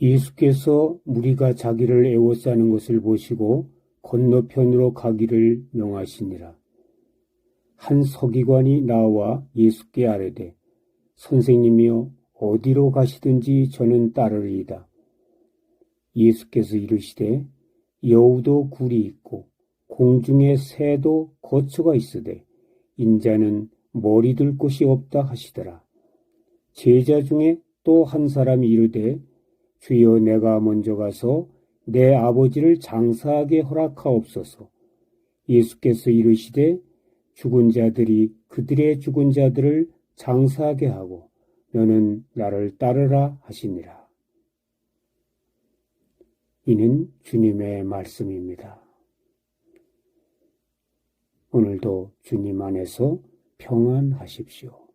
예수께서 무리가 자기를 애워싸는 것을 보시고 건너편으로 가기를 명하시니라. 한 서기관이 나와 예수께 아뢰되 선생님이여 어디로 가시든지 저는 따르리이다. 예수께서 이르시되 여우도 굴이 있고 공중에 새도 거처가 있으되 인자는 머리 둘 곳이 없다 하시더라. 제자 중에 또 한 사람이 이르되 주여 내가 먼저 가서 내 아버지를 장사하게 허락하옵소서. 예수께서 이르시되 죽은 자들이 그들의 죽은 자들을 장사하게 하고 너는 나를 따르라 하시니라. 이는 주님의 말씀입니다. 오늘도 주님 안에서 평안하십시오.